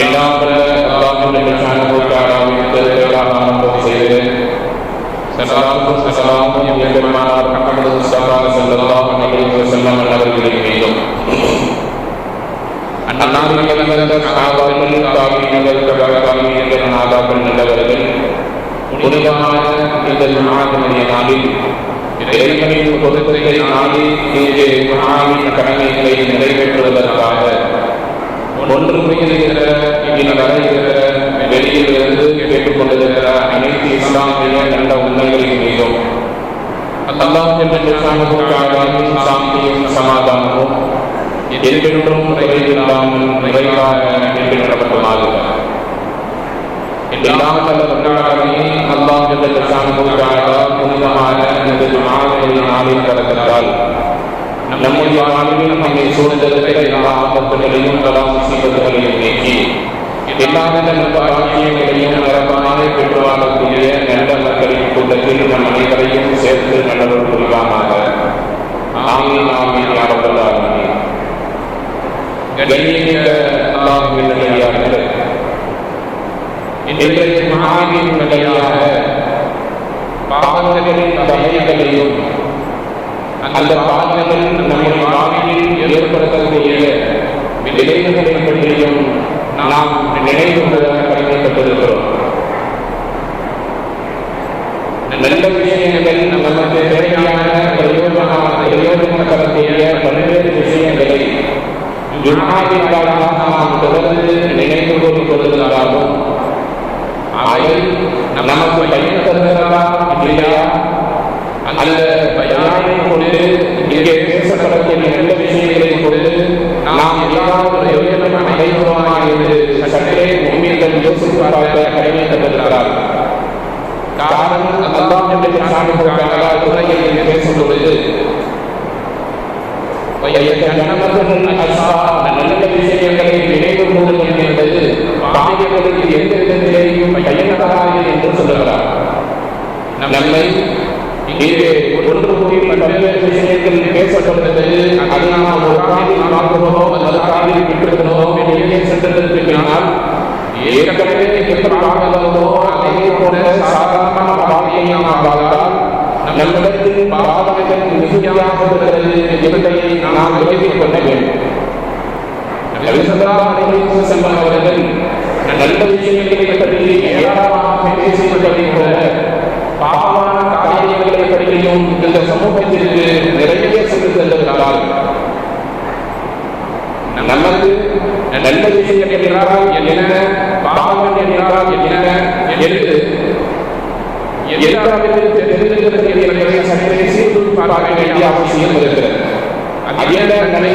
எல்லாம் வல்ல அல்லாஹ்வுடைய ஞானபூர்த்தாராவிற்கு பேராக செய்து சலாமும் சலாமும் எம்பெருமானார் முஹம்மது முஸ்தபா ஸல்லல்லாஹு அலைஹி வஸல்லம் அவர்களின் மீதும் அன்னாரின் வந்த சஹாபாக்கள் தாபீன்கள் தபாகாமீன்கள் நாதாக்கள் நல்லவர்கள் புனிதமான இந்த நாளில் இறைவனின் பொருத்தத்தை நாடி இங்கே கடமைகளை நிறைவேற்றுவதற்காக ஒன்று புரிந்திருக்கிற இங்கே வரைகிற இருந்து கேட்டுக்கொண்டிருக்கிற அனைத்து இஸ்லாமிய நல்ல உண்மைகளின் மீதும் அல்லாஹ் சாந்தியும் சமாதானமும் என்றென்றும் நிறைவில்லாமல் நிறைவாக என்று எல்லாம் வல்ல அல்லாஹ் ஜல்ல புனிதமான இந்த ஜுமாவுடைய நாளில் கடந்தால் நம்முடைய வாழ்வில் நம்மை சூழ்ந்திருக்கிற எல்லா ஆபத்துகளையும் எல்லா முசீபத்துகளையும் நீக்கி எல்லா நல்ல பாக்கியங்களையும் நிரப்பமாக பெற்று வாழக்கூடிய நல்ல மக்களின் கூட்டத்தில் நம் அனைவரையும் சேர்த்து நல்லவர் புரிவானாக. ஆமீன் ஆமீன் யாரவல்லாமே கண்ணியமிக்க அல்லாஹ்வின் நல்லடியார்களே இன்றைய மகாவின் நிலையாக பாவங்களின் தகைகளையும் அந்த பாவங்கள் நம்முடைய வாழ்வில் ஏற்படுத்தக்கூடிய விளைவுகளை பற்றியும் நாம் நினைவுகளாக கொள்ள நல்ல விஷயங்கள் நமக்கு தேவையான பிரயோஜனமான பிரயோஜனப்படுத்திய பல்வேறு விஷயங்களை ஜும்மாவின் காலமாக நாம் தொடர்ந்து நினைவு கூறிக் கொள்வதாகவும் அவை நமக்கு பயன் தருகிறதா இல்லையா அந்த பயானை கொண்டு இங்கே பேசப்படக்கூடிய நல்ல விஷயங்களை கொண்டு நாம் ஏதாவது பிரயோஜனம் அடைகிறோமா என்று சற்றே உண்மையில் யோசித்து பார்க்க கடமை தருகிறார் காரணம் அல்லாம் என்று சாமிக்காக துறையில் பேசும் பொழுது நல்ல விஷயங்களை நினைவு கூறுங்கள் என்பது பாவிகளுக்கு எந்த விதத்திலேயும் பயனதராது என்று சொல்லுகிறார். நம்மை ஒரு அல்லது காலில் விட்டிருக்கிறோமோ வெளியே சென்றதற்கு ஏற்கனவே எப்படி பார்க்கிறோமோ அதே போல சாதாரண பாதையை நாம் பார்த்தால் நம்மிடத்தில் பாவங்கள் மிகுதியாக இருக்கிறது என்பதை நாம் விலகிக் கொள்ள வேண்டும். நல்ல விஷயங்களை பற்றி ஏராளமாக பேசியதை கூட பாவமான காரியங்களை பற்றியும் இந்த சமூகத்திற்கு நிறைய சென்று தந்திருக்கிறார் நல்லது நல்ல விஷயங்கள் என்றால் என்ன? பாவங்கள் என்றால் என்ன? என்று எல்லாவற்றையும் தெரிந்திருக்கிறது சற்றே சீர்தூக்கி பார்க்க வேண்டிய அவசியம் இருக்கிறது. அது என்ன? நன்மை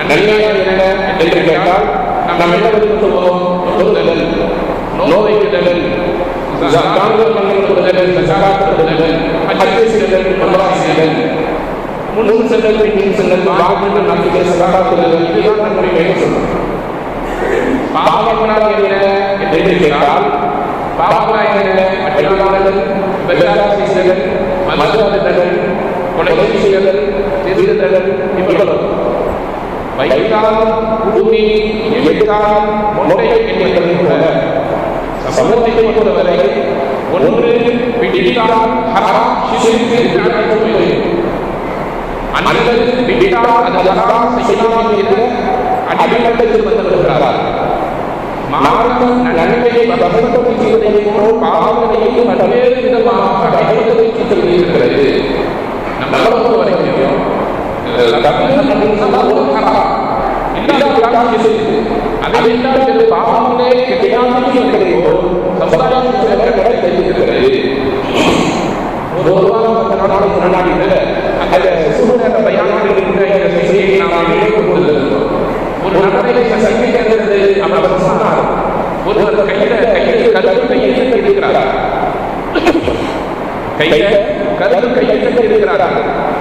நன்மை என்ன என்று கேட்டால் நாம் என்ன சொல்லுவோம் தொழுதல் நோய்க்குதல் தாங்கள் பண்ணுதல் சகாத்துதல் ஹஜ் செய்தல் உம்ரா செய்தல் முன் செல்லல் பின் செல்லல் வாழ்வில் நம்பிக்கை சகாத்துதல் இதுதான் நம்முடைய வேலை சொல்லும் பாவங்களால் என்ன என்று கேட்டால் பாவங்களால் என்ன அடிவாளர்கள் விபச்சாரம் செய்தல் மது அருந்தல் கொலை செய்தல் திருதல் இவ்வளவு வைத்தால் பூமி எட்டால் மொட்டை என்பதை கூட சமூகத்தை பொறுத்தவரை ஒன்று பிடித்தால் ஹராம் ஷிர்க் நடக்கும் அல்லது பிடித்தால் அது ஹராம் செய்யலாம் என்ற அடிமட்டத்தில் வந்திருக்கிறார் மார்க்கம் நன்மையை பகவத்தை பாவங்களையும் பல்வேறு விதமாக பகவத்தை சொல்லியிருக்கிறது நம்ம பொறுத்த வரைக்கும் அதை பாவங்களே கிடையாது என்பதை போல் சமுதாயத்தில் தெரிவிக்கிறது ஒரு வாரம் முன்னாடி அந்த சூழ்நிலை பயானத்தில் இருக்கிற செய்தியை நாம் நினைவு கொண்டிருந்தோம் ஒரு நபரை சந்திக்க அவர் சொன்னார் ஒருவர் கையில கையில் கருத்து கையில் இருக்கிறார் கையில கருத்து கையில் இருக்கிறார்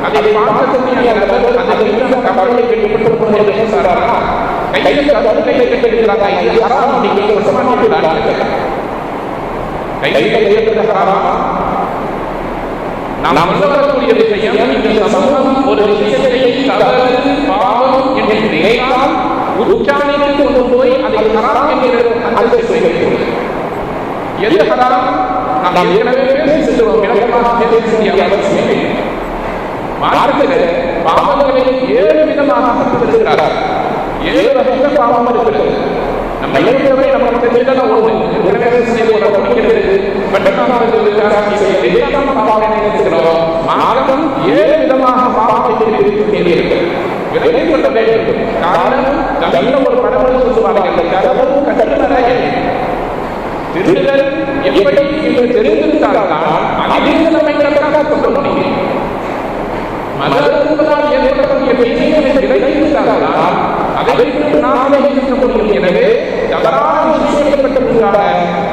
அதை பார்க்கக்கூடிய நபர் அந்த நிமிடம் கவலை கேட்டுவிட்டு போனது சொல்றாரா கையில கையில் இருக்கிறாரா இது ஹராம் நீங்க ஒரு கையில ஹராமா நாம் வரக்கூடிய விஷயம் இந்த சமூகம் ஒரு விஷயத்தை தவறு பாவம் என்று நினைத்தால் கொண்டு போய் அதை ஹராம் என்கிற அந்த வைக்கிறது எது ஹராம் நாம் ஏற்கனவே பேசிட்டு விளக்கமாக பேச வேண்டிய அவசியம் மார்க்கத்தில் பாவங்களை ஏழு விதமாக கற்றுக்கிறார் ஏழு வகையில பாவம் இருக்கிறது. நம்ம ஏற்கனவே நம்ம தெரிஞ்சதான் ஒன்று ஏற்கனவே சிலை போல குடிக்கிறது மார்க்கம் ஏழு விதமாக பாவத்தை இருக்கிறது விரைந்து கொள்ள வேண்டும் காரணம் நல்ல ஒரு படமொழி சொல்லுவார்கள் கதவு கட்டுமறையை திருடல் எப்படி என்று தெரிந்திருந்தால்தான் அதில் நம்மை நன்றாக முடியும் மதத்தினால் ஏற்படக்கூடிய பிரச்சனைகளை விளைவித்தால்தான் அதை விட்டு இருக்க முடியும் எனவே தவறான விஷயப்பட்டதற்கான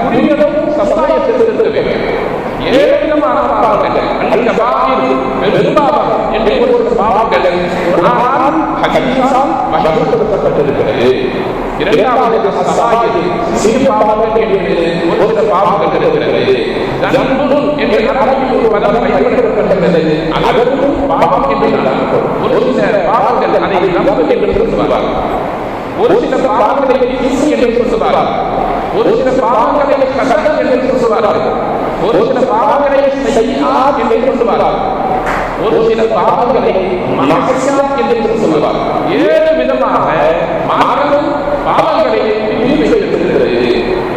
குடிகளும் சமுதாயத்தில் இருக்க வேண்டும். ஏழு விதமான பாவங்கள் அந்த பாவம் பெரும்பாவம் என்று ஒரு பாவங்கள் ஆனால் ஹதீஸால் வசப்படுத்தப்பட்டிருக்கிறது இரண்டாவது சசாயது சிறு பாவங்கள் என்று ஒரு சில பாவங்கள் இருக்கிறது தன்புன் என்ற அரபில் ஒரு பதம் பயன்படுத்தப்பட்டிருக்கிறது அதற்கும் பாவம் என்று ஒரு சில பாவங்கள் அதை நம்பு என்று சொல்லுவார் ஒரு சில பாவங்களை என்று சொல்லுவார் ஒரு சில பாவங்களை கசடம் என்று சொல்லுவார்கள் ஒரு சில பாவங்களை செய்யா என்று சொல்லுவார். ஒரு சில பாவங்களை மகசா என்று சொல்லுவார். ஏழு விதமாக மாறும் பாவங்களை வைத்திருக்கிறது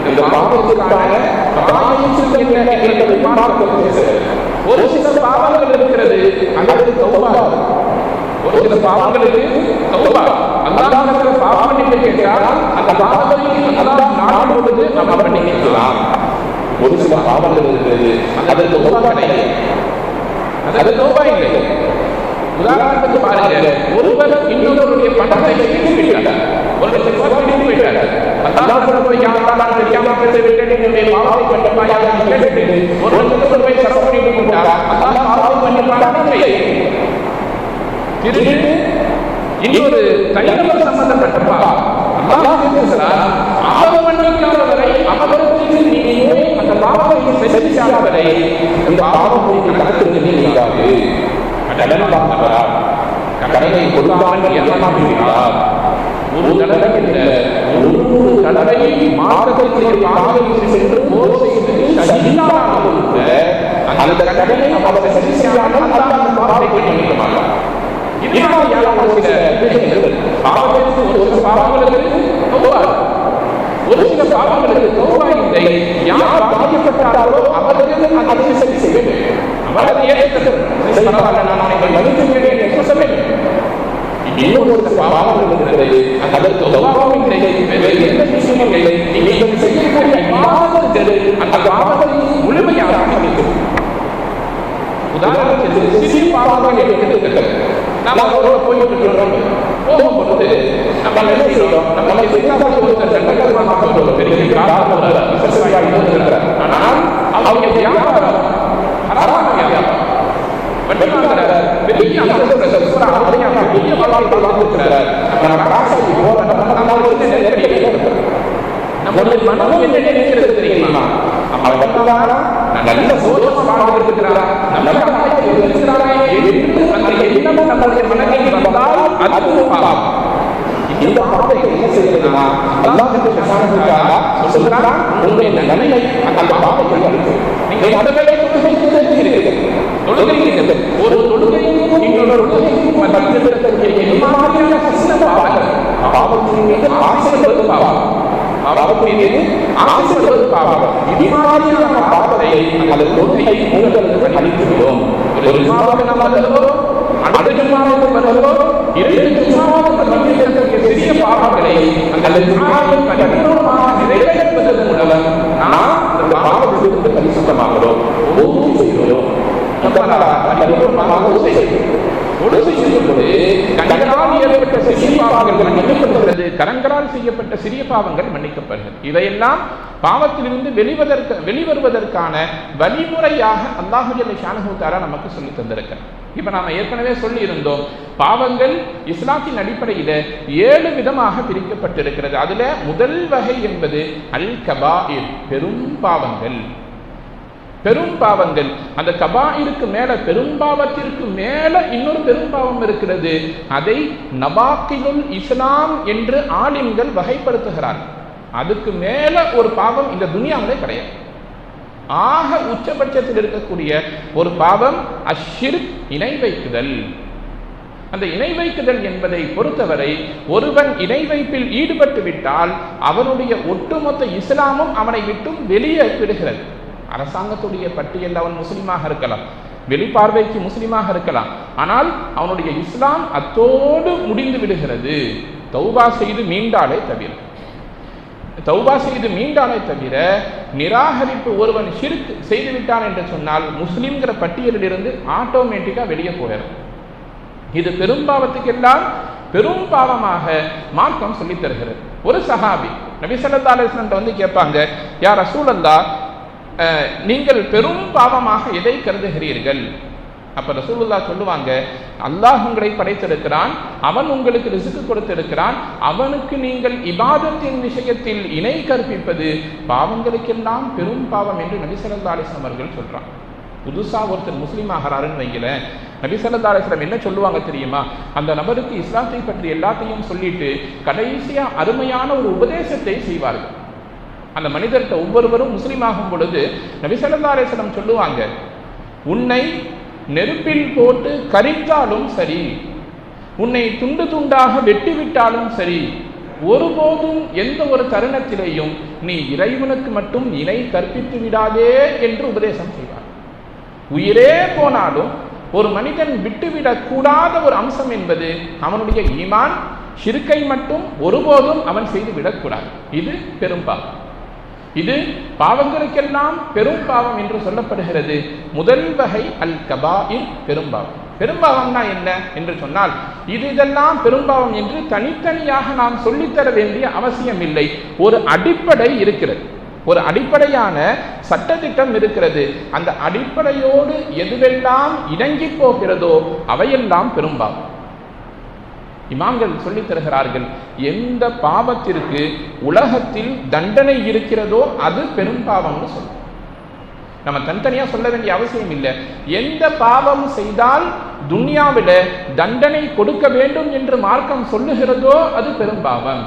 இந்த பாவத்துக்கான பாவம் என்ற மார்க்கம் ஒரு சில பாவங்கள் இருக்கிறது அல்லது தௌபா. ஒரு சில பாவங்களுக்கு தௌபா. அல்லாஹ் பாவம் என்று கேட்டால் அந்த பாவத்தை அல்லாஹ் பொழுது நம்ம பண்ணிக்கலாம். ஒரு சில பாவங்கள் இருக்கிறது. அதற்கு தௌபா கிடையாது. அதற்கு தௌபா இல்லை. உதாரணத்துக்கு பாருங்க. ஒருவர் இன்னொருவருடைய பணத்தை திருப்பிட்டார் ஒரு லட்சம் ரூபாய் திருப்பி விட்டார் அல்லாஹ் போய் யாரா நான் தெரியாம பேச விட்டேன் என்னுடைய பாவத்தை கண்டப்பாயாக கேட்டு ஒரு லட்சம் ரூபாய் செலவு பண்ணி விட்டார் அல்லாஹ் பாவம் பண்ணிப்பாங்க திருட்டு இன்னொரு தனிநபர் சம்பந்தப்பட்டப்பா அல்லாஹ் பேசுகிறார் அவர் மன்னிக்காத வரை அவருக்கு நீங்களே அந்த பாவத்தை செஞ்சாத வரை இந்த பாவத்தை கணக்கு நீங்காது கடன் வாங்குகிறார் கடனை கொடுக்காமல் ஒரு தடவை இல்லை ஒவ்வொரு தடவையும் மார்க்கத்திலே பாவத்தில் சென்று போர் செய்து சதியில்லாமல் அந்த கடனை அவர் சரி செய்யாமல் அல்லாஹ் அந்த பாவத்தை மாட்டார் ஒரு சில பாவங்களுக்கு ஒரு சில பாவங்களுக்கு இல்லை. யார் பாதிக்கப்பட்டாரோ அவர்களுக்கு அதை சரி செய்ய வேண்டும். அவரது அதை பரவாயில்ல நான் அவனை மன்னிக்கிறேன் என்று சொல்ல வேண்டும் இன்னும் ஒரு சில இருக்கிறது அதற்கு தௌபாவும் எந்த விஷயமும் இல்லை நீங்கள் செய்யக்கூடிய அந்த பாவத்தை முழுமையாக அனுமதிக்கும் உதாரணத்துக்கு சிறு பாவங்கள் இருக்கிறது நம்ம அவரோட போயிட்டு இருக்கிறோம் போகும் நம்ம என்ன செய்யறோம் நம்ம ஒருத்தர் தண்டகரமாக ஒரு பெரிய காரணம் விசேஷமாக இருக்கிறார் ஆனால் அவங்க வியாபாரம் வட்டிவாங்கிற பெரிய பெரிய வாழ்க்கை வாழ்ந்துக்கிறார் நம்ம காசை போற நம்ம வந்து நெருக்கடி நம்முடைய மனம் என்ன நினைக்கிறது தெரியுமா? அவன் வந்தாரா நல்ல சோதனை வாழ்ந்திருக்கிறாரா நல்ல இருக்கிறாரா என்று அந்த எண்ணம் நம்முடைய மனதில் வந்தால் அது பாவம். இந்த பாவத்தை என்ன செய்யறதுனா அல்லாஹ் பிரசாரத்துக்காக சொல்றான் உங்களுடைய நன்மை அந்த பாவத்தை அளிக்கும் நீங்க முதல்ல தொழுகிறீர்கள் ஒரு தொழுகையும் இன்னொரு தொழுகையும் மத்தியில் என்ன மாதிரியான சின்ன பாவங்கள் பாவத்தின் மீது ஆசைப்படுவது பாவம். பாவத்தின் மீது ஆசைப்படுவது பாவம். இது மாதிரியான பாவத்தை அந்த தொழுகையை உங்களுக்கு அளித்துவிடும். ஒரு ஜுமாவுக்கு நம்ம வருகிறோம் அடுத்த ஜுமாவுக்கு இரண்டு ஜுமாவுக்கு சிறிய பாவங்களை அந்த ஜுமாவில் நிறைவேற்றுவதன் மூலம் நாம் அந்த பாவத்திலிருந்து பரிசுத்தமாகிறோம். ஒவ்வொரு செய்கிறோம். பரிபூர்ணமாக கண்களால் ஏற்பட்ட சிறிய பாவங்கள் மன்னிக்கப்படுகிறது. கரங்களால் செய்யப்பட்ட சிறிய பாவங்கள் மன்னிக்கப்படுகிறது. இதையெல்லாம் பாவத்திலிருந்து வெளிவதற்கு வெளிவருவதற்கான வழிமுறையாக அல்லாஹு ஜல்ல ஷானஹு நமக்கு சொல்லி தந்திருக்கிறார் இப்ப நாம ஏற்கனவே சொல்லி இருந்தோம் பாவங்கள் இஸ்லாத்தின் அடிப்படையில ஏழு விதமாக பிரிக்கப்பட்டிருக்கிறது. அதுல முதல் வகை என்பது அல் கபாயிர் பெரும் பாவங்கள். பெரும் பாவங்கள். அந்த கபாயிருக்கு மேல பெரும் பாவத்திற்கு மேல இன்னொரு பெரும் பாவம் இருக்கிறது. அதை நவாக்கிலுல் இஸ்லாம் என்று ஆலிம்கள் வகைப்படுத்துகிறார் அதுக்கு மேல ஒரு பாவம் இந்த துனியாவிலே கிடையாது. ஆக உச்சபட்சத்தில் இருக்கக்கூடிய ஒரு பாவம் அஷிர் இணை வைக்குதல். அந்த இணை வைக்குதல் என்பதை பொறுத்தவரை ஒருவன் இணை வைப்பில் ஈடுபட்டு விட்டால் அவனுடைய ஒட்டுமொத்த இஸ்லாமும் அவனை விட்டும் வெளியே விடுகிறது. அரசாங்கத்துடைய பட்டியல் அவன் முஸ்லீமாக இருக்கலாம் வெளிப்பார்வைக்கு முஸ்லீமாக இருக்கலாம். ஆனால் அவனுடைய இஸ்லாம் அத்தோடு முடிந்து விடுகிறது. தௌபா செய்து மீண்டாலே தவிர. தௌபா செய்து மீண்டானே தவிர நிராகரிப்பு ஒருவன் ஷிர்க் செய்து விட்டான் என்று சொன்னால் முஸ்லீம்கிற பட்டியலிலிருந்து ஆட்டோமேட்டிக்காக வெளியே போயிடும். இது பெரும்பாவத்துக்கெல்லாம் பெரும் பாவமாக மார்க்கம் சொல்லித் தருகிறது. ஒரு சஹாபி நபி ஸல்லல்லாஹு வந்து கேட்பாங்க யார் ரசூலல்லா நீங்கள் பெரும் பாவமாக எதை கருதுகிறீர்கள்? அப்ப ரசூலுல்லா சொல்லுவாங்க அல்லாஹ் உங்களை படைத்திருக்கிறான் அவன் உங்களுக்கு ரிசுக்கு கொடுத்திருக்கிறான் அவனுக்கு நீங்கள் இபாதத்தின் விஷயத்தில் இணை கற்பிப்பது பாவங்களுக்கெல்லாம் பெரும் பாவம் என்று நபி அவர்கள் சொல்றான் புதுசா ஒருத்தர் முஸ்லீம் ஆகிறாருன்னு வைங்களேன் நபி என்ன சொல்லுவாங்க தெரியுமா? அந்த நபருக்கு இஸ்லாத்தை பற்றி எல்லாத்தையும் சொல்லிட்டு கடைசியா அருமையான ஒரு உபதேசத்தை செய்வார்கள். அந்த மனிதர்கிட்ட ஒவ்வொருவரும் முஸ்லீம் ஆகும் பொழுது நபி சொல்லுவாங்க உன்னை நெருப்பில் போட்டு கரித்தாலும் சரி உன்னை துண்டு துண்டாக வெட்டிவிட்டாலும் சரி ஒருபோதும் எந்த ஒரு தருணத்திலேயும் நீ இறைவனுக்கு மட்டும் இணை கற்பித்து விடாதே என்று உபதேசம் செய்வார். உயிரே போனாலும் ஒரு மனிதன் விட்டுவிடக் கூடாத ஒரு அம்சம் என்பது அவனுடைய ஈமான் ஷிருக்கை மட்டும் ஒருபோதும் அவன் செய்து விடக்கூடாது இது பெரும்பாலும். இது பாவங்களுக்கெல்லாம் பெரும் பாவம் என்று சொல்லப்படுகிறது. முதல் வகை அல் கபாயில் பெரும்பாவம் பெரும்பாவம்னா என்ன என்று சொன்னால் இது இதெல்லாம் பெரும்பாவம் என்று தனித்தனியாக நாம் சொல்லித்தர வேண்டிய அவசியம் இல்லை. ஒரு அடிப்படை இருக்கிறது. ஒரு அடிப்படையான சட்டத்திட்டம் இருக்கிறது. அந்த அடிப்படையோடு எதுவெல்லாம் இணங்கி போகிறதோ அவையெல்லாம் பெரும்பாவம் இமாம்கள் சொல்லித் தருகிறார்கள் எந்த பாவத்திற்கு உலகத்தில் தண்டனை இருக்கிறதோ அது பெரும் பாவம்னு சொல்லும் நம்ம தனித்தனியா சொல்ல வேண்டிய அவசியம் இல்லை. எந்த பாவம் செய்தால் துன்யாவில தண்டனை கொடுக்க வேண்டும் என்று மார்க்கம் சொல்லுகிறதோ அது பெரும் பாவம்.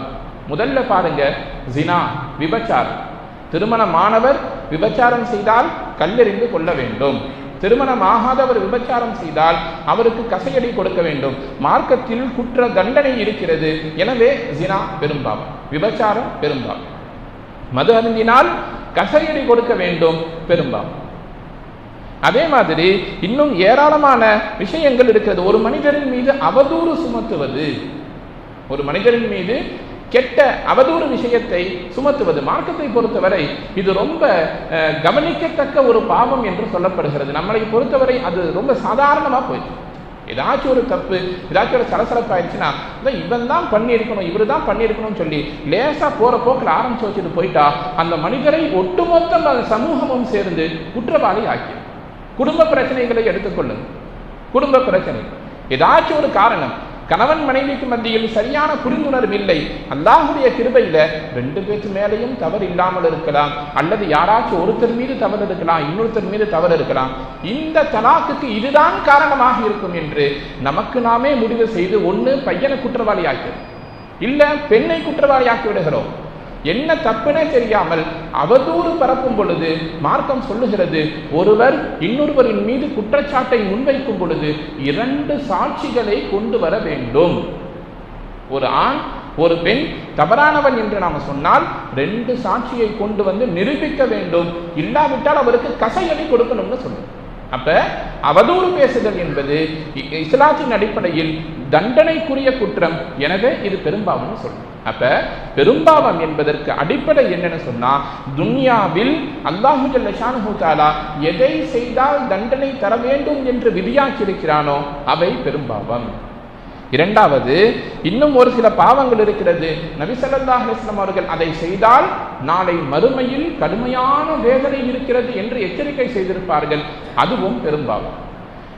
முதல்ல பாருங்க ஜினா விபச்சாரம். திருமணமானவர் விபச்சாரம் செய்தால் கல்லெறிந்து கொள்ள வேண்டும். திருமணம் ஆகாதவர் விபச்சாரம் செய்தால் அவருக்கு கசையடி கொடுக்க வேண்டும். மார்க்கத்தில் குற்ற தண்டனை இருக்கிறது. எனவே ஜினா பெரும்பாவம் விபச்சாரம் பெரும்பாவம் மது அருந்தினால் கசையடி கொடுக்க வேண்டும். பெரும்பாவம் அதே மாதிரி இன்னும் ஏராளமான விஷயங்கள் இருக்கிறது. ஒரு மனிதரின் மீது அவதூறு சுமத்துவது. ஒரு மனிதரின் மீது கெட்ட அவதூறு விஷயத்தை சுமத்துவது மார்க்கத்தை பொறுத்தவரை இது ரொம்ப கவனிக்கத்தக்க ஒரு பாவம் என்று சொல்லப்படுகிறது. நம்மளை பொறுத்தவரை அது ரொம்ப சாதாரணமாக போயிடுச்சு. ஏதாச்சும் ஒரு தப்பு ஏதாச்சும் ஒரு சலசலப்பாயிடுச்சுன்னா இதான் இவன் தான் பண்ணியிருக்கணும் இவர் தான் பண்ணியிருக்கணும்னு சொல்லி லேசாக போகிற போக்கில் ஆரம்பிச்சு வச்சுட்டு போயிட்டா அந்த மனிதரை ஒட்டுமொத்தம் அந்த சமூகமும் சேர்ந்து குற்றவாளி ஆக்கி குடும்ப பிரச்சனைகளை எடுத்துக்கொள்ளுங்க குடும்ப பிரச்சனை. ஏதாச்சும் ஒரு காரணம் கணவன் மனைவிக்கு மத்தியில் சரியான புரிந்துணர்வு இல்லை. அல்லாஹுடைய கிருபையில ரெண்டு பேருக்கு மேலேயும் தவறு இல்லாமல் இருக்கலாம். அல்லது யாராச்சும் ஒருத்தர் மீது தவறு இருக்கலாம் இன்னொருத்தர் மீது தவறு இருக்கலாம். இந்த தலாக்குக்கு இதுதான் காரணமாக இருக்கும் என்று நமக்கு நாமே முடிவு செய்து ஒன்று பையனை குற்றவாளி ஆக்கிறோம் இல்ல பெண்ணை குற்றவாளி ஆக்கி விடுகிறோம். என்ன தப்புனே தெரியாமல் அவதூறு பரப்பும் பொழுது மார்க்கம் சொல்லுகிறது ஒருவர் இன்னொருவரின் மீது குற்றச்சாட்டை முன்வைக்கும் பொழுது இரண்டு சாட்சிகளை கொண்டு வர வேண்டும். ஒரு ஆண் ஒரு பெண் தவறானவன் என்று நாம் சொன்னால் ரெண்டு சாட்சியை கொண்டு வந்து நிரூபிக்க வேண்டும். இல்லாவிட்டால் அவருக்கு கசையடி கொடுக்கணும்னு சொல்லுங்க அப்ப அவதூறு பேசுதல் என்பது இ- இஸ்லாத்தின் அடிப்படையில் தண்டனைக்குரிய குற்றம். எனவே இது பெரும்பாவம்னு சொல்லும் அப்ப பெரும்பாவம் என்பதற்கு அடிப்படை என்னன்னு சொன்னா துன்யாவில் அல்லாஹு ஜல்ல எதை செய்தால் தண்டனை தர வேண்டும் என்று விதியாக்கியிருக்கிறானோ அவை பெரும்பாவம். இரண்டாவது இன்னும் ஒரு சில பாவங்கள் இருக்கிறது. நபிசல்லா அலிஸ்லாம் அவர்கள் அதை செய்தால் நாளை மறுமையில் கடுமையான வேதனை இருக்கிறது என்று எச்சரிக்கை செய்திருப்பார்கள். அதுவும் பெரும்பாவம்.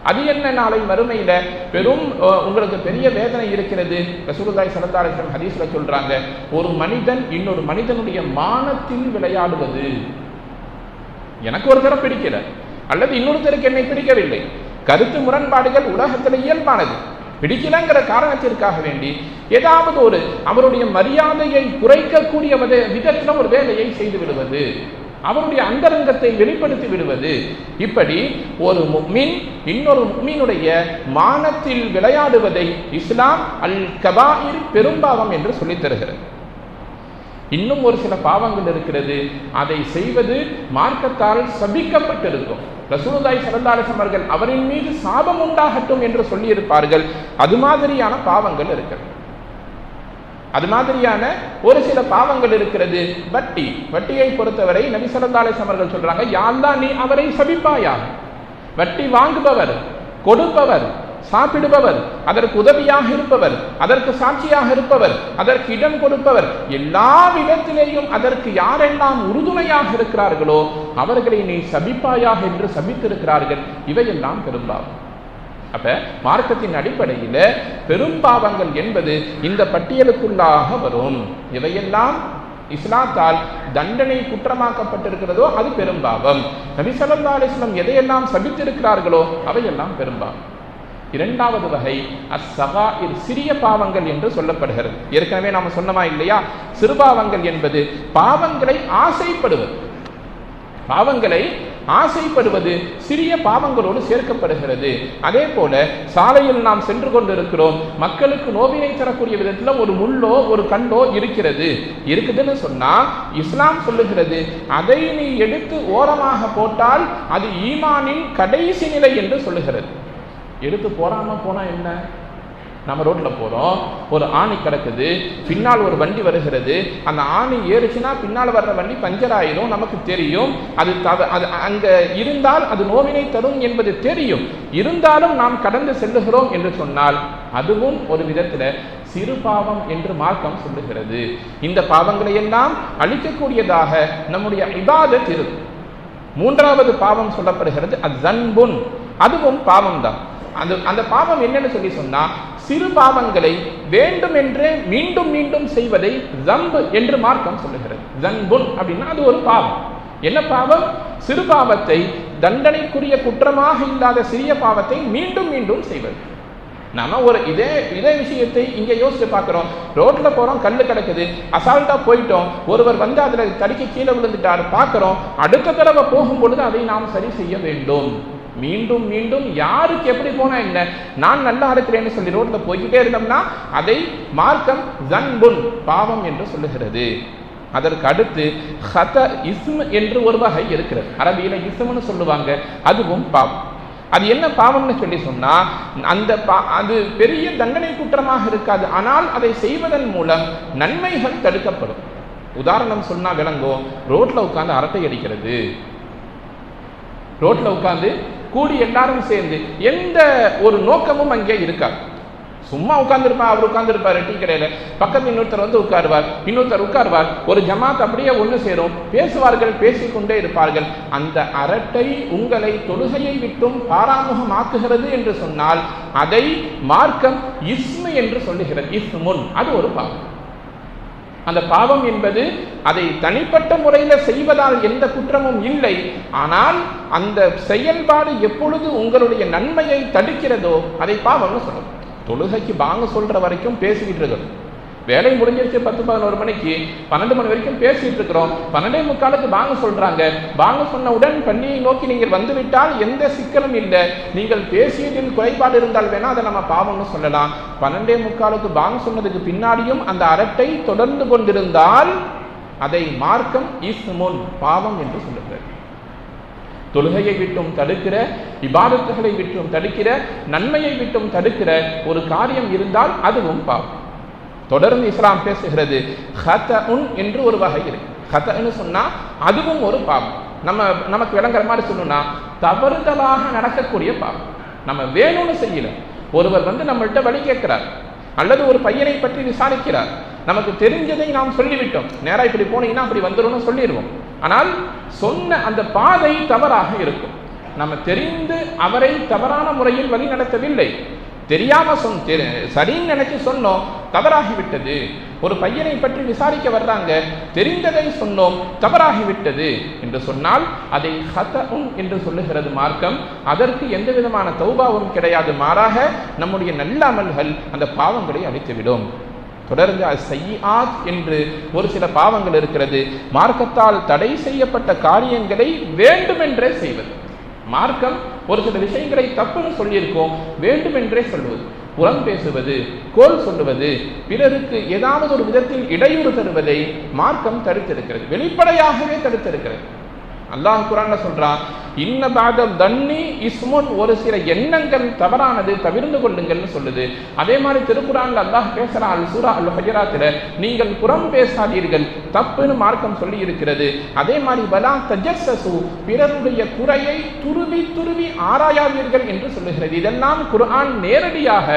அது என்ன நாளை மறுமையில? பெரும் அஹ், உங்களுக்கு பெரிய வேதனை இருக்கிறது. ரசூலுதாய் ஸல்லல்லாஹு அலைஹி சொல்றாங்க ஒரு மனிதன் இன்னொரு மனிதனுடைய மானத்தில் விளையாடுவது. எனக்கு ஒரு தரம் பிடிக்கல அல்லது இன்னொருத்தருக்கு என்னை பிடிக்கவில்லை. கருத்து முரண்பாடுகள் உலகத்தில் இயல்பானது. பிடிக்கலங்கிற காரணத்திற்காக வேண்டி ஏதாவது ஒரு அவருடைய மரியாதையை குறைக்கக்கூடிய விதத்தில் ஒரு வேலையை செய்து விடுவது. அவருடைய அந்தரங்கத்தை வெளிப்படுத்தி விடுவது. இப்படி ஒரு முக்மின் இன்னொரு முக்மீனுடைய மானத்தில் விளையாடுவதை இஸ்லாம் அல் கபாயிர் பெரும்பாவம் என்று சொல்லித் தருகிறது. இன்னும் ஒரு சில பாவங்கள் இருக்கிறது. அதை செய்வது மார்க்கத்தால் சபிக்கப்பட்டிருக்கும். ரசூலுதாய் ஸல்லல்லாஹு அவர்கள் அவரின் மீது சாபம் உண்டாகட்டும் என்று சொல்லியிருப்பார்கள். அது மாதிரியான பாவங்கள் இருக்கிறது. அது மாதிரியான ஒரு சில பாவங்கள் இருக்கிறது. வட்டி. வட்டியை பொறுத்தவரை நபிசரந்தாலை சமர்கள் சொல்றாங்க யா நீ அவரை சபிப்பாயா வட்டி வாங்குபவர் கொடுப்பவர் சாப்பிடுபவர் அதற்கு உதவியாக இருப்பவர் அதற்கு சாட்சியாக இருப்பவர் அதற்கு இடம் கொடுப்பவர் எல்லா விதத்திலேயும் அதற்கு யாரெல்லாம் உறுதுணையாக இருக்கிறார்களோ அவர்களை நீ சபிப்பாயாக என்று சபித்திருக்கிறார்கள். இவையெல்லாம் பெரும்பாலும். அப்ப மார்க்கத்தின் அடிப்படையில பெரும்பாவங்கள் என்பது இந்த பட்டியலுக்குள்ளாக வரும். இவையெல்லாம் இஸ்லாத்தால் தண்டனை குற்றமாக்கப்பட்டிருக்கிறதோ அது பெரும்பாவம் நபிசல்லா ஸல்லல்லாஹு எதையெல்லாம் சபித்திருக்கிறார்களோ அவையெல்லாம் பெரும்பாவம் இரண்டாவது வகை அசகா சிறிய பாவங்கள் என்று சொல்லப்படுகிறது. ஏற்கனவே நாம சொன்னமா இல்லையா? சிறுபாவங்கள் என்பது பாவங்களை ஆசைப்படுவது. பாவங்களை ஆசைப்படுவது சிறிய பாவங்களோடு சேர்க்கப்படுகிறது. அதே போல சாலையில் நாம் சென்று கொண்டிருக்கிறோம். மக்களுக்கு நோவினை தரக்கூடிய விதத்தில் ஒரு முள்ளோ ஒரு கண்டோ இருக்கிறது. இருக்குதுன்னு சொன்னால் இஸ்லாம் சொல்லுகிறது அதை நீ எடுத்து ஓரமாக போட்டால் அது ஈமானின் கடைசி நிலை என்று சொல்லுகிறது. எடுத்து போறாம போனா என்ன? நம்ம ரோட்டில் போகிறோம் ஒரு ஆணி கிடக்குது பின்னால் ஒரு வண்டி வருகிறது அந்த ஆணி ஏறுச்சுன்னா பின்னால் வர்ற வண்டி பஞ்சர் ஆயிரும் நமக்கு தெரியும். அது தவ அது அங்கே இருந்தால் அது நோவினை தரும் என்பது தெரியும். இருந்தாலும் நாம் கடந்து செல்லுகிறோம் என்று சொன்னால் அதுவும் ஒரு விதத்தில் சிறு பாவம் என்று மார்க்கம் சொல்லுகிறது. இந்த பாவங்களை எல்லாம் அழிக்கக்கூடியதாக நம்முடைய இபாதத் இருக்கும் மூன்றாவது பாவம் சொல்லப்படுகிறது அஸ்ஸன்புன் அதுவும் பாவம் தான் அந்த அந்த பாவம் என்னன்னு சொல்லி சொன்னா சிறு பாவங்களை வேண்டுமென்றே மீண்டும் மீண்டும் செய்வதை ஜம்பு என்று மார்க்கம் சொல்லுகிறது. ஜன்புன் அப்படின்னா அது ஒரு பாவம். என்ன பாவம்? சிறு பாவத்தை தண்டனைக்குரிய குற்றமாக இல்லாத சிறிய பாவத்தை மீண்டும் மீண்டும் செய்வது. நாம ஒரு இதே இதே விஷயத்தை இங்கே யோசிச்சு பார்க்குறோம். ரோட்டில் போகிறோம் கல் கிடக்குது அசால்ட்டாக போயிட்டோம் ஒருவர் வந்து அதில் தடுக்கி கீழே விழுந்துட்டார் பார்க்குறோம் அடுத்த தடவை போகும் பொழுது அதை நாம் சரி செய்ய வேண்டும். மீண்டும் மீண்டும் யாருக்கு எப்படி போனா என்ன? நான் நல்லா இருக்கிறேன்னு சொல்லி ரோட்ல போய்கிட்டே இருந்தோம்னா அதை மார்க்கம் ஜன்புன் பாவம் என்று சொல்லுகிறது. அதற்கு அடுத்து ஹத இஸ்ம் என்று ஒரு வகை இருக்கிறது. அரபியில இஸ்ம்னு சொல்லுவாங்க அதுவும் பாவம். அது என்ன பாவம்னு சொல்லி சொன்னா அந்த பா அது பெரிய தண்டனை குற்றமாக இருக்காது. ஆனால் அதை செய்வதன் மூலம் நன்மைகள் தடுக்கப்படும். உதாரணம் சொன்னா விளங்கும் ரோட்ல உட்கார்ந்து அரட்டை அடிக்கிறது. ரோட்ல உட்கார்ந்து கூடி எல்லாரும் சேர்ந்து எந்த ஒரு நோக்கமும் அங்கே இருக்காது. சும்மா உட்கார்ந்துருப்பா அவர் உட்காந்துருப்பாரு டீ கடையில. பக்கத்து இன்னொருத்தர் வந்து உட்காருவார் இன்னொருத்தர் உட்காருவார். ஒரு ஜமாத் அப்படியே ஒன்று சேரும். பேசுவார்கள் பேசிக்கொண்டே இருப்பார்கள். அந்த அரட்டை உங்களை தொழுகையை விட்டும் பாராமுகமாக்குகிறது என்று சொன்னால் அதை மார்க்கம் இஸ்மு என்று சொல்லுகிறது. இஸ்முன். அது ஒரு பாவம். அந்த பாவம் என்பது அதை தனிப்பட்ட முறையில் செய்வதால் எந்த குற்றமும் இல்லை. ஆனால் அந்த செயல்பாடு எப்பொழுது உங்களுடைய நன்மையை தடுக்கிறதோ அதை பாவம்னு சொல்லணும் தொழுகைக்கு பாங்க சொல்ற வரைக்கும் பேசிக்கிட்டு இருக்கணும். வேலை முடிஞ்சிருச்சு பத்து பதினோரு மணிக்கு பன்னெண்டு மணி வரைக்கும் பேசிட்டு இருக்கிறோம். பன்னெண்டே முக்காலுக்கு வாங்க சொல்றாங்க. சொன்ன சொன்னவுடன் பண்ணியை நோக்கி நீங்கள் வந்துவிட்டால் எந்த சிக்கலும் இல்லை. நீங்கள் பேசியதில் குறைபாடு இருந்தால் வேணா அதை நம்ம பாவம்னு சொல்லலாம். பன்னெண்டே முக்காலுக்கு வாங்க சொன்னதுக்கு பின்னாடியும் அந்த அரட்டை தொடர்ந்து கொண்டிருந்தால் அதை மார்க்கம் இஸ்முன் பாவம் என்று சொல்லுகிறது. தொழுகையை விட்டும் தடுக்கிற இபாதத்துகளை விட்டும் தடுக்கிற நன்மையை விட்டும் தடுக்கிற ஒரு காரியம் இருந்தால் அதுவும் பாவம். தொடர்ந்து இஸ்லாம் பேசுகிறது. ஹதஉன் என்று ஒரு வகை இருக்கு. ஹதன்னு சொன்னால் அதுவும் ஒரு பாவம் நம்ம நமக்கு விளங்குற மாதிரி சொல்லணும்னா தவறுதலாக நடக்கக்கூடிய பாவம் நம்ம வேணும்னு செய்யல. ஒருவர் வந்து நம்மள்கிட்ட வழி கேட்கிறார். அல்லது ஒரு பையனை பற்றி விசாரிக்கிறார். நமக்கு தெரிஞ்சதை நாம் சொல்லிவிட்டோம். நேராக இப்படி போனீங்கன்னா அப்படி வந்துரும்னு சொல்லிடுவோம் ஆனால் சொன்ன அந்த பாதை தவறாக இருக்கும். நம்ம தெரிந்து அவரை தவறான முறையில் வழி நடத்தவில்லை. தெரியாம சொன் சரின்னு நினைச்சு சொன்னோம் தவறாகிவிட்டது. ஒரு பையனை பற்றி விசாரிக்க வர்றாங்க தெரிந்ததை சொன்னோம் தவறாகிவிட்டது என்று சொன்னால் அதை ஹதஉன் என்று சொல்லுகிறது மார்க்கம். அதற்கு எந்த விதமான தௌபாவும் கிடையாது மாறாக நம்முடைய நல்ல அமல்கள் அந்த பாவங்களை அழித்துவிடும். தொடர்ந்து செய்யாத் என்று ஒரு சில பாவங்கள் இருக்கிறது. மார்க்கத்தால் தடை செய்யப்பட்ட காரியங்களை வேண்டுமென்றே செய்வது. மார்க்கம் ஒரு சில விஷயங்களை தப்புன்னு சொல்லியிருக்கோம் வேண்டுமென்றே சொல்வது புறம் பேசுவது கோல் சொல்லுவது பிறருக்கு ஏதாவது ஒரு விதத்தில் இடையூறு தருவதை மார்க்கம் தடுத்திருக்கிறது. வெளிப்படையாகவே தடுத்திருக்கிறது. அல்லாஹ் குரான்ல சொல்றான் இன்ன பாதம் தன்னி இஸ்முன் ஒரு சில எண்ணங்கள் தவறானது தவிர்ந்து கொள்ளுங்கள்னு சொல்லுது. அதே மாதிரி திருக்குறான்ல அல்லாஹ் பேசுறான் அல் சூரா அல் ஹஜராத்தில் நீங்கள் புறம் பேசாதீர்கள் தப்புன்னு மார்க்கம் சொல்லி இருக்கிறது. அதே மாதிரி வலா தஜஸ்ஸு பிறருடைய குறையை துருவி துருவி ஆராயாதீர்கள் என்று சொல்லுகிறது. இதெல்லாம் குரான் நேரடியாக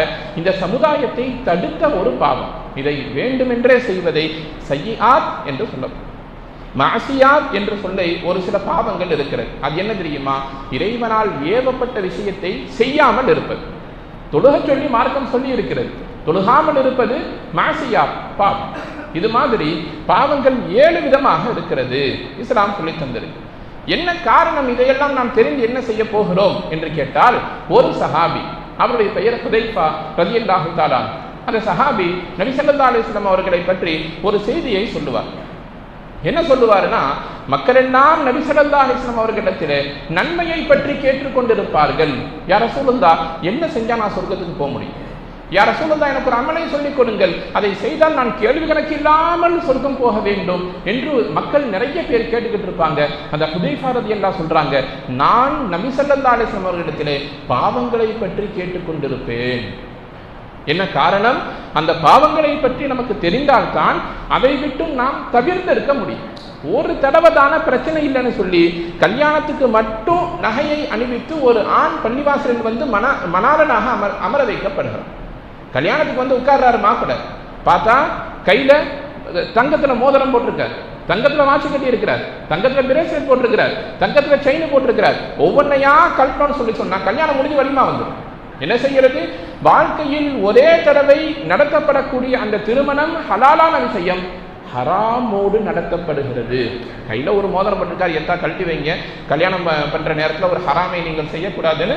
இந்த சமுதாயத்தை தடுத்த ஒரு பாவம். இதை வேண்டுமென்றே செய்வதை சையாத் என்று சொல்லப்படும். மாசியாத் என்று சொல்லி ஒரு சில பாவங்கள் இருக்கிறது. அது என்ன தெரியுமா? இறைவனால் ஏவப்பட்ட விஷயத்தை செய்யாமல் இருப்பது. தொழுக சொல்லி மார்க்கம் சொல்லி இருக்கிறது தொழுகாமல் இருப்பது மாசியா பாவம். இது மாதிரி பாவங்கள் ஏழு விதமாக இருக்கிறது. இஸ்லாம் சொல்லி தந்தது என்ன காரணம்? இதையெல்லாம் நாம் தெரிந்து என்ன செய்ய போகிறோம்? என்று கேட்டால் ஒரு சஹாபி அவருடைய பெயர் ஹுதைஃபா ரலியல்லாஹு தஆலா அந்த சஹாபி நபிசல்லா அலிஸ்லாம் அவர்களை பற்றி ஒரு செய்தியை சொல்லுவார். என்ன சொல்லுவாருன்னா மக்கள் எல்லாம் நபி ஸல்லல்லாஹு நன்மையை பற்றி கேட்டுக்கொண்டிருப்பார்கள். யார சொல்லுந்தா என்ன செஞ்சா நான் சொர்க்கத்துக்கு போக முடியும்? யார சொல்லுந்தா எனக்கு ஒரு அமலை சொல்லிக் கொடுங்கள். அதை செய்தால் நான் கேள்வி கணக்கு இல்லாமல் சொர்க்கம் போக வேண்டும் என்று மக்கள் நிறைய பேர் கேட்டுக்கிட்டு இருப்பாங்க. அந்த ஹுதைஃபா ரலியல்லாஹு சொல்றாங்க நான் நபி அலிஸ்லாம் அவர்களிடத்திலே பாவங்களை பற்றி கேட்டுக்கொண்டிருப்பேன். என்ன காரணம்? அந்த பாவங்களை பற்றி நமக்கு தெரிந்தால்தான் அதை விட்டும் நாம் தவிர்த்திருக்க முடியும். ஒரு தடவை தான பிரச்சனை இல்லைன்னு சொல்லி கல்யாணத்துக்கு மட்டும் நகையை அணிவித்து ஒரு ஆண் பள்ளிவாசலில் வந்து மன மணாளனாக அமர் அமர வைக்கப்படுகிறார். கல்யாணத்துக்கு வந்து உட்கார்றாரு மாப்பிட பார்த்தா கையில தங்கத்தில் மோதிரம் போட்டிருக்காரு. தங்கத்தில் வாட்சி கட்டி இருக்கிறார். தங்கத்தில் பிரேஸ்லெட் போட்டிருக்கிறார். தங்கத்தில் செயின் போட்டிருக்கிறார். ஒவ்வொன்றையா கழட்டணும்னு சொல்லி சொன்னால் கல்யாணம் முடிஞ்சு வலிமா வந்துடும் என்ன செய்கிறது? வாழ்க்கையில் ஒரே தடவை நடத்தப்படக்கூடிய அந்த திருமணம் ஹலாலான விஷயம். ஹராமோடு நடத்தப்படுகிறது. கையில் ஒரு மோதிரம் பண்ணிருக்கார் எத்தா கழட்டி வைங்க. கல்யாணம் பண்ணுற பண்ற ஒரு ஹராமை நீங்கள் செய்யக்கூடாதுன்னு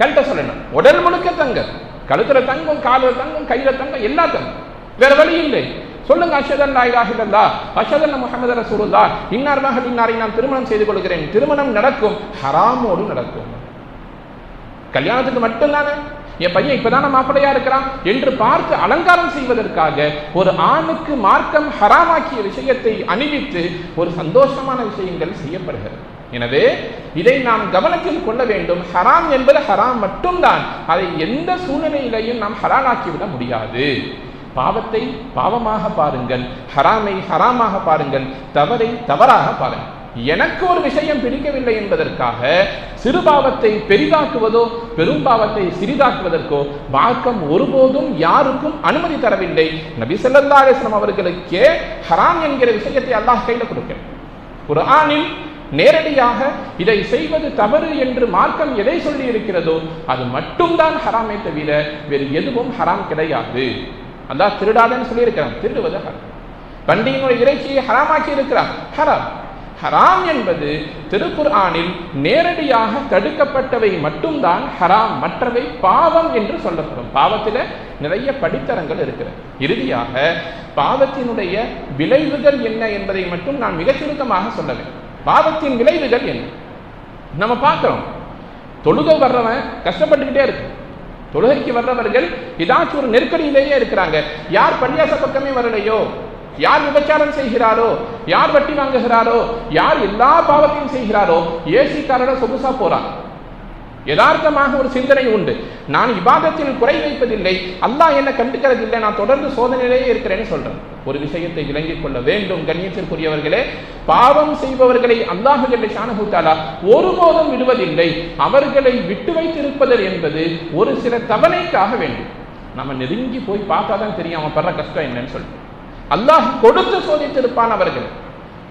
கழட்ட சொல்லணும். உடல் முழுக்க தங்க கழுத்துல தங்கம் காலில் தங்கம் கையில தங்கம் எல்லா தங்கம். வேற வழி இல்லை. சொல்லுங்க அஷதன் லா இலாஹ அஷதன் முஹம்மது ரசூலுல்லாஹ். இன்னார் மகள் இன்னாரை நான் திருமணம் செய்து கொள்கிறேன். திருமணம் நடக்கும். ஹராமோடு நடக்கும். கல்யாணத்துக்கு மட்டும்தானே? என் பையன் இப்பதான மாப்பிள்ளையா இருக்கிறான்? என்று பார்த்து அலங்காரம் செய்வதற்காக ஒரு ஆணுக்கு மார்க்கம் ஹராமாக்கிய விஷயத்தை அணிவித்து ஒரு சந்தோஷமான விஷயங்கள் செய்யப்படுகிறது. எனவே இதை நாம் கவனத்தில் கொள்ள வேண்டும். ஹராம் என்பது ஹராம் மட்டும்தான். அதை எந்த சூழ்நிலையிலையும் நாம் ஹரானாக்கிவிட முடியாது. பாவத்தை பாவமாக பாருங்கள். ஹராமை ஹராமாக பாருங்கள். தவறை தவறாக பாருங்கள். எனக்கு ஒரு விஷயம் பிடிக்கவில்லை என்பதற்காக சிறுபாவத்தை பெரிதாக்குவதோ பெரும் பாவத்தை சிறிதாக்குவதற்கோ மார்க்கம் ஒருபோதும் யாருக்கும் அனுமதி தரவில்லை. நபி ஸல்லல்லாஹு அவர்களுக்கே ஹராம் என்கிற விஷயத்தை அல்லாஹ் கையில கொடுக்கிறார் குர்ஆனில் நேரடியாக இதை செய்வது தவறு என்று மார்க்கம் எதை சொல்லி இருக்கிறதோ அது மட்டும்தான் ஹராமே தவிர வேறு எதுவும் ஹராம் கிடையாது. அதான் திருடாதன்னு சொல்லியிருக்கிறான். திருடுவது ஹராம். பண்டிகையினுடைய இறைச்சியை ஹராமாக்கி இருக்கிறான். ஹராம். ஹராம் என்பது திருக்குர்ஆனில் நேரடியாக தடுக்கப்பட்டவை மட்டும்தான் ஹராம் மற்றவை பாவம் என்று சொல்லப்படும். பாவத்தில் நிறைய படித்தரங்கள் இருக்கிறது. இறுதியாக பாவத்தினுடைய விளைவுகள் என்ன என்பதை மட்டும் நான் மிகச் சுருக்கமாக சொல்ல வேண்டும் பாவத்தின் விளைவுகள் என்ன? நம்ம பார்க்கிறோம். தொழுகை வர்றவன் கஷ்டப்பட்டுக்கிட்டே இருக்கு. தொழுகைக்கு வர்றவர்கள் ஏதாச்சும் ஒரு நெருக்கடியிலேயே இருக்கிறாங்க. யார் பள்ளியாச பக்கமே வரலையோ? யார் விபச்சாரம் செய்கிறாரோ யார் வட்டி வாங்குகிறாரோ யார் எல்லா பாவத்தையும் செய்கிறாரோ ஏசிக்காரோட சொகுசா போறான். யதார்த்தமாக ஒரு சிந்தனை உண்டு. நான் இபாதத்தில் குறை வைப்பதில்லை அல்லாஹ் என்ன கண்டுக்கிறதில்லை நான் தொடர்ந்து சோதனையிலேயே இருக்கிறேன்னு சொல்றேன். ஒரு விஷயத்தை விளங்கிக் கொள்ள வேண்டும் கண்ணியத்திற்குரியவர்களே. பாவம் செய்பவர்களை அல்லாஹ் ஜல்ல ஷானஹு ஒருபோதும் விடுவதில்லை. அவர்களை விட்டு வைத்திருப்பது என்பது ஒரு சில தவணைக்காக வேண்டும். நம்ம நெருங்கி போய் பார்த்தா தான் தெரியும் அவன் படுற கஷ்டம் என்னன்னு சொல்லிட்டு. அல்லாஹ் கொடுத்து சோதித்திருப்பான் அவர்கள்.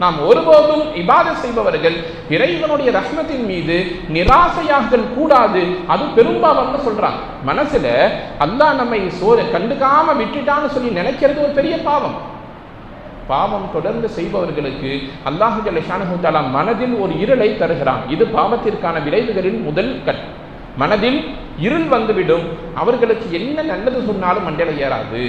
நாம் ஒருபோதும் இபாத செய்பவர்கள் இறைவனுடைய ரஷ்மத்தின் மீது நிராசையாகல் கூடாது அது பெரும்பாவம்னு சொல்றாங்க மனசுல அல்லாஹ் நம்மை சோ கண்டுக்காம விட்டுட்டான்னு சொல்லி நினைக்கிறது ஒரு பெரிய பாவம். பாவம் தொடர்ந்து செய்பவர்களுக்கு அல்லாஹு ஜல்ல மனதில் ஒரு இருளை தருகிறான். இது பாவத்திற்கான விளைவுகளின் முதல் கட் மனதில் இருள் வந்துவிடும். அவர்களுக்கு என்ன நல்லது சொன்னாலும் மண்டல ஏறாது.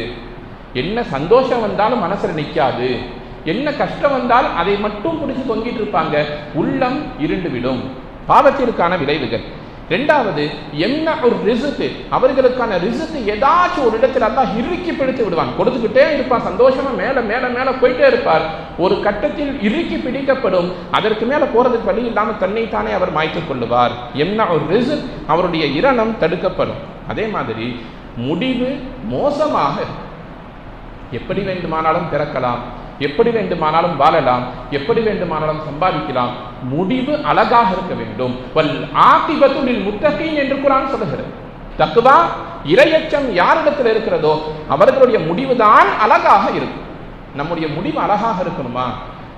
என்ன சந்தோஷம் வந்தாலும் மனசில் நிற்காது என்ன கஷ்டம் வந்தாலும் அதை மட்டும் பிடிச்சி தொங்கிட்டு இருப்பாங்க. உள்ளம் இருண்டு விடும் பாவத்திற்கான விளைவுகள். ரெண்டாவது என்ன ஒரு ரிசுக்கு? அவர்களுக்கான ரிசுக்கு ஏதாச்சும் ஒரு இடத்துல அல்லாஹ் இறுக்கி பிடித்து விடுவான். கொடுத்துக்கிட்டே இருப்பான் சந்தோஷமா மேல மேல மேல போயிட்டே இருப்பார். ஒரு கட்டத்தில் இறுக்கி பிடிக்கப்படும். அதற்கு மேல போறதுக்கு வழி இல்லாமல் தன்னைத்தானே அவர் மாய்த்துக் கொள்ளுவார். என்ன ஒரு ரிசுக்? அவருடைய இரணம் தடுக்கப்படும். அதே மாதிரி முடிவு மோசமாக இருக்கும். எப்படி வேண்டுமானாலும் பிறக்கலாம் எப்படி வேண்டுமானாலும் வாழலாம் எப்படி வேண்டுமானாலும் சம்பாதிக்கலாம். முடிவு அழகாக இருக்க வேண்டும். வல் ஆத்திபத்துலில் முத்தகீன் என்று குரான் சொல்லுகிறது. தக்குவா இரையச்சம் யாரிடத்தில் இருக்கிறதோ அவர்களுடைய முடிவுதான் அழகாக இருக்கும். நம்முடைய முடிவு அழகாக இருக்கணுமா?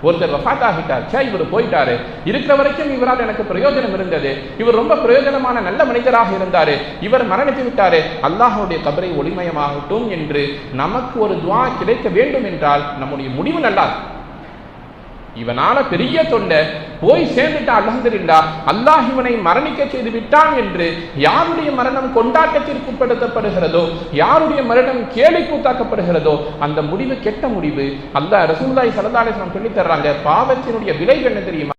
ஒருத்தர் வஃத் ஆகிட்டார் சே இவர் போயிட்டாரு. இருக்கிற வரைக்கும் இவரால் எனக்கு பிரயோஜனம் இருந்தது. இவர் ரொம்ப பிரயோஜனமான நல்ல மனிதராக இருந்தாரு. இவர் மரணித்து விட்டாரு. அல்லாஹுடைய கபரை ஒளிமயமாகட்டும் என்று நமக்கு ஒரு துவா கிடைக்க வேண்டும் என்றால் நம்முடைய முடிவு நல்லா இவனால பெரிய தொண்டை. போய் சேர்ந்துட்டா அல்ஹம்துலில்லா அல்லாஹ் இவனை மரணிக்க செய்து விட்டான் என்று யாருடைய மரணம் கொண்டாட்டத்திற்கு உட்படுத்தப்படுகிறதோ யாருடைய மரணம் கேலி கூத்தாக்கப்படுகிறதோ அந்த முடிவு கெட்ட முடிவு. அல்லாஹ் ரசூல்லாய் ஸல்லல்லாஹு சொல்லித் சொல்லி தர்றாங்க பாவத்தினுடைய விளைவு என்ன தெரியுமா?